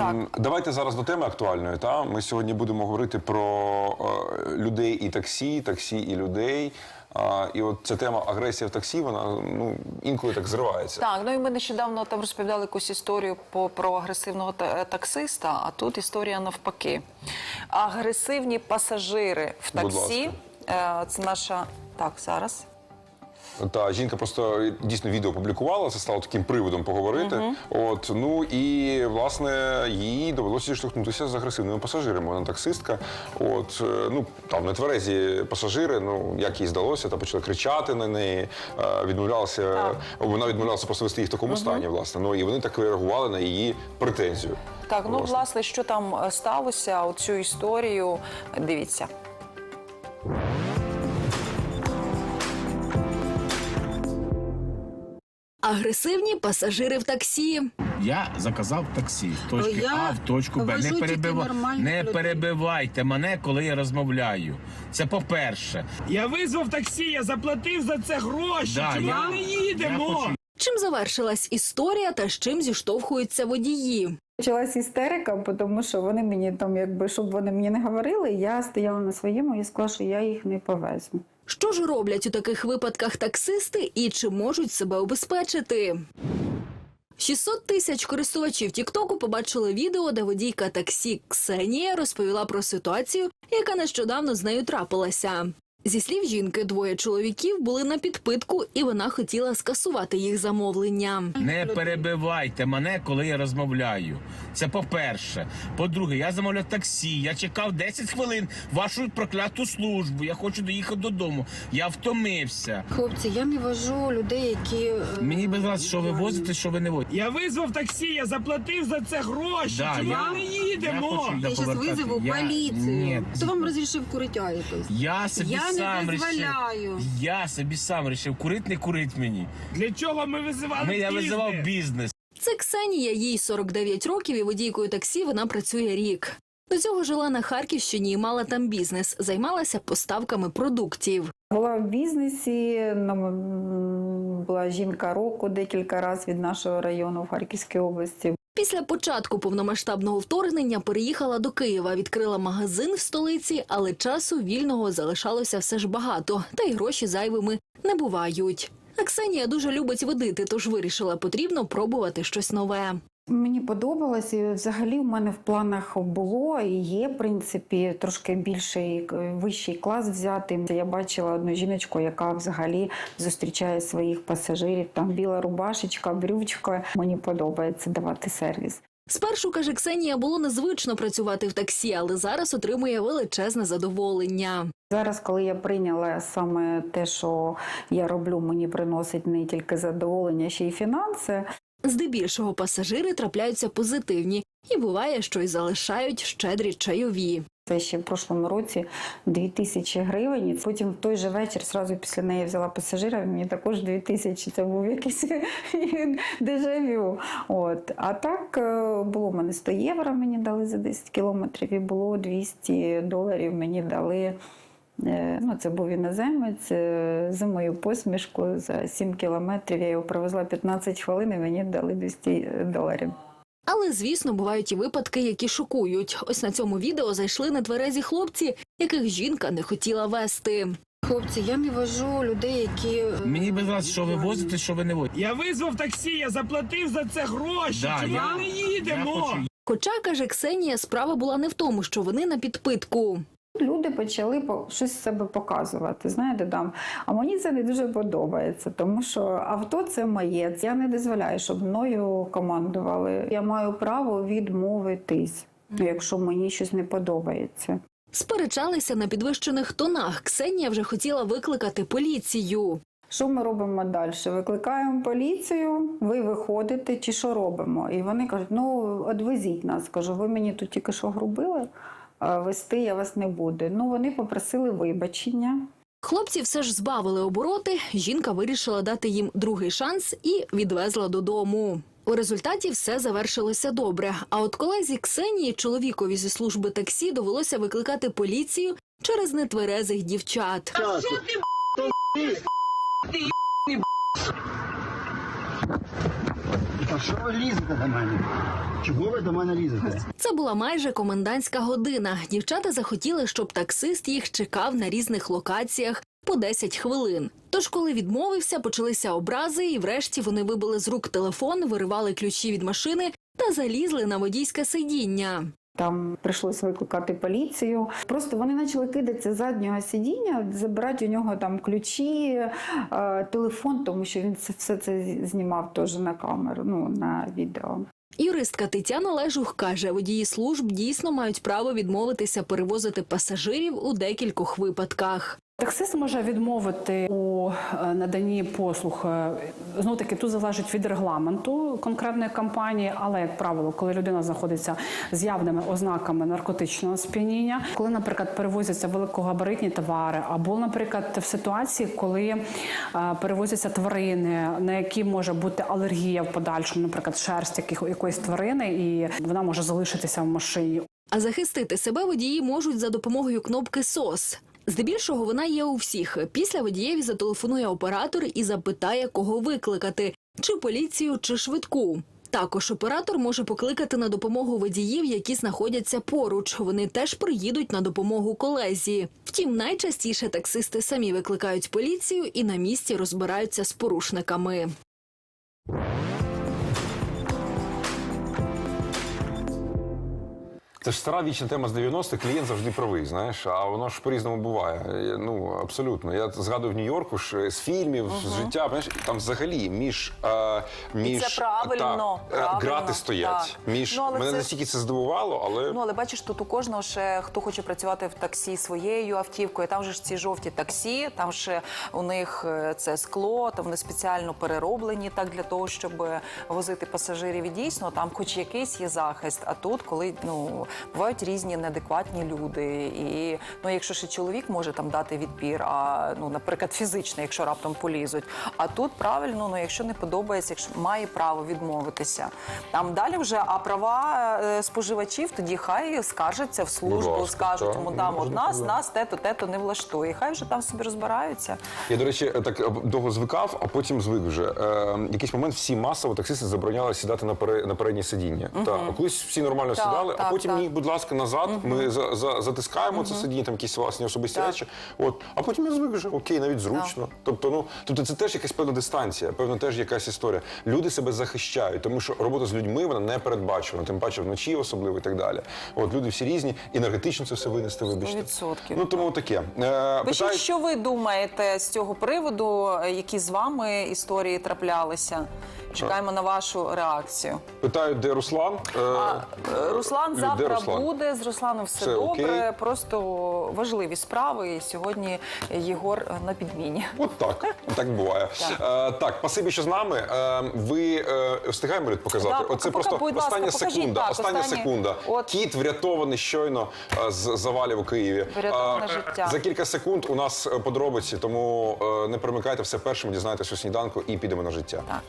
м, давайте зараз до теми актуальної. Та ми сьогодні будемо говорити про е, людей і таксі, таксі і людей. А, і от ця тема агресія в таксі, вона ну інколи так зривається. Так, ну і ми нещодавно там розповідали якусь історію по, про агресивного та- таксиста, а тут історія навпаки. Агресивні пасажири в Будь таксі. е, Це наша. Так, зараз. Та жінка просто дійсно відео публікувала, це стало таким приводом поговорити. От ну і власне їй довелося штовхнутися з агресивними пасажирами. Вона таксистка. От е, ну там нетверезі пасажири. Ну як їй здалося, та почали кричати на неї, е, відмовлялася. Вона відмовлялася просто вести їх в такому стані. Власне, ну і вони так реагували на її претензію. Так, ну власне, що там е, сталося, оцю історію. Дивіться. Агресивні пасажири в таксі. Я заказав таксі з точки Я А в точку Б. вожу Не, тільки перебива... нормальних не людей. перебивайте мене, коли я розмовляю. Це по-перше. Я визвав таксі, я заплатив за це гроші. Да, Чому я- ми не їдемо? хочу Чим завершилась історія та з чим зіштовхуються водії? Почалась істерика, тому що вони мені там, якби щоб вони мені не говорили, я стояла на своєму і сказала, що я їх не повезу. Що ж роблять у таких випадках таксисти і чи можуть себе обезпечити? 600 тисяч користувачів Тіктоку побачили відео, де водійка таксі Ксенія розповіла про ситуацію, яка нещодавно з нею трапилася. Зі слів жінки, двоє чоловіків були на підпитку, і вона хотіла скасувати їх замовлення. не перебивайте мене, коли я розмовляю. Це по-перше. По-друге, я замовляв таксі. Я чекав 10 хвилин вашу прокляту службу. Я хочу доїхати додому. Я втомився. Хлопці, я не вожу людей, які е, Мені без вас, що ви возите, що ви не возите. Я визвав таксі, я заплатив за це гроші. Да, Чому я- ми не я їдемо? хочу я зараз визову Я- поліцію. Ні. Хто вам розрішив куриття якось? Я собі Я не сам рішив. дозволяю. Я собі сам рішив. Курить, не курить мені. Для чого ми визивали Ми, я бізнес? визивав бізнес. Це Ксенія, їй 49 років, і водійкою таксі вона працює рік. До цього жила на Харківщині і мала там бізнес, займалася поставками продуктів. Була в бізнесі, ну, була жінка року декілька разів від нашого району в Харківській області. Після початку повномасштабного вторгнення переїхала до Києва, відкрила магазин в столиці, але часу вільного залишалося все ж багато, та й гроші зайвими не бувають. А Ксенія дуже любить водити, тож вирішила потрібно пробувати щось нове. Мені подобалось, і взагалі в мене в планах було і є, в принципі, трошки більший е, вищий клас взяти. Я бачила одну жіночку, яка взагалі зустрічає своїх пасажирів. Там біла рубашечка, брючка. Мені подобається давати сервіс. Спершу каже Ксенія, було незвично працювати в таксі, але зараз отримує величезне задоволення. Зараз, коли я прийняла саме те, що я роблю, мені приносить не тільки задоволення, ще й фінанси. Здебільшого пасажири трапляються позитивні, і буває, що й залишають щедрі чайові. Це ще в прошлому році 2000 гривень. Потім в той же вечір, зразу після неї взяла пасажира, мені також 2000. Це був якийсь дежавю. От. А так е, було в мене 100 євро, мені дали за 10 кілометрів, і було 200 доларів мені дали. Е, Ну, це був іноземець е, з мою посмішку за 7 кілометрів. Я його провезла 15 хвилин і мені дали 200 доларів. Але, звісно, бувають і випадки, які шокують. Ось на цьому відео зайшли нетверезі хлопці, яких жінка не хотіла вести. Хлопці, я не вожу людей, які е, Мені без вас, що ви возите, що ви не возите. Я визвав таксі, я заплатив за це гроші. Да, Чому я- ми не Я їдемо? хочу Хоча, каже Ксенія, справа була не в тому, що вони на підпитку. Люди почали по- щось з себе показувати. Знаєте, там а мені це не дуже подобається, тому що авто це моє. Я не дозволяю, щоб мною командували. Я маю право відмовитись, якщо мені щось не подобається. Сперечалися на підвищених тонах. Ксенія вже хотіла викликати поліцію. Що ми робимо далі? Викликаємо поліцію, ви виходите, чи що робимо? І вони кажуть: ну одвезіть нас. Кажу, ви мені тут тільки що грубили, вести я вас не буду. Ну вони попросили вибачення. Хлопці все ж збавили обороти. Жінка вирішила дати їм другий шанс і відвезла додому. У результаті все завершилося добре. А от колезі Ксенії, чоловікові зі служби таксі, довелося викликати поліцію через нетверезих дівчат. Та що ви лізете до мене? Чого ви до мене лізете? Це була майже комендантська година. Дівчата захотіли, щоб таксист їх чекав на різних локаціях по 10 хвилин. Тож, коли відмовився, почалися образи, і врешті вони вибили з рук телефон, виривали ключі від машини та залізли на водійське сидіння. Там прийшлось викликати поліцію. Просто вони почали кидатися заднього сидіння, забирати у нього там ключі, е, телефон, тому що він все це знімав теж на камеру, ну на відео. Юристка Тетяна Лежух каже, водії служб дійсно мають право відмовитися перевозити пасажирів у декількох випадках. Таксист може відмовити у е, наданні послуг. Знову таки тут залежить від регламенту конкретної компанії, але як правило, коли людина знаходиться з явними ознаками наркотичного сп'яніння, коли, наприклад, перевозяться великогабаритні товари, або, наприклад, в ситуації, коли е, перевозяться тварини, на які може бути алергія в подальшому, наприклад, шерсть якоїсь тварини, і вона може залишитися в машині. А захистити себе водії можуть за допомогою кнопки СОС. Здебільшого вона є у всіх. Після водієві зателефонує оператор і запитає, кого викликати чи поліцію, чи швидку. Також оператор може покликати на допомогу водіїв, які знаходяться поруч. Вони теж приїдуть на допомогу колезі. Втім, найчастіше таксисти самі викликають поліцію і на місці розбираються з порушниками. Це ж стара вічна тема з 90-х, клієнт завжди правий, знаєш, а воно ж по-різному буває. Е, Ну, абсолютно. Я згадую в Нью-Йорку ж е, з фільмів, з життя, знаєш, там взагалі між, е, між це правильно, та, правильно, грати стоять. так. Між Ну, мене це- настільки це здивувало, але Ну, але бачиш, тут у кожного ще хто хоче працювати в таксі своєю автівкою. Там же ж ці жовті таксі, там ще у них це скло, там вони спеціально перероблені так для того, щоб возити пасажирів. І дійсно, там хоч якийсь є захист. А тут, коли ну бувають різні неадекватні люди, і ну, якщо ще чоловік може там дати відпір, а ну, наприклад, фізично, якщо раптом полізуть. А тут правильно, ну якщо не подобається, якщо має право відмовитися. Там далі вже а права е, споживачів тоді хай скаржаться в службу, ласка, скажуть так, йому ну, там от нас, нас те-то, те-то не влаштує. Хай вже там собі розбираються. Я, до речі, так е, довго звикав, а потім звик вже. Е, якийсь момент всі масово таксисти забороняли сідати на, пере, на переднє сидіння. Так, колись всі нормально Так, сідали, а потім так. Ні, будь ласка, назад. Ми за, за, затискаємо це сидіння, там якісь власні особисті Так. речі. От, а потім я звик вже, окей, навіть зручно. Тобто, ну тобто це теж якась певна дистанція, певно, теж якась історія. Люди себе захищають, тому що робота з людьми вона не передбачена, тим паче вночі особливо і так далі. От люди всі різні, енергетично це все винести, вибачте. 100%. Ну тому таке. Е, Пишіть, питають- що ви думаєте з цього приводу, е, які з вами історії траплялися. Чекаємо на вашу реакцію. Питають, де Руслан. Е, А, е, Руслан Де завтра Руслан? буде. З Русланом все, Все добре. окей. Просто важливі справи. І сьогодні Єгор е, на підміні. От так, так буває. Так, е, так спасибі, що з нами. Е, ви е, встигаємо Люд, показати? Так, Оце просто ласка, остання покажіть, секунда. так, остання секунда. От. Кіт врятований щойно е, з завалів у Києві. Врятоване Е, життя. За кілька секунд у нас е, подробиці, тому е, не перемикайте все першим, дізнаєтесь у сніданку і підемо на життя. Так.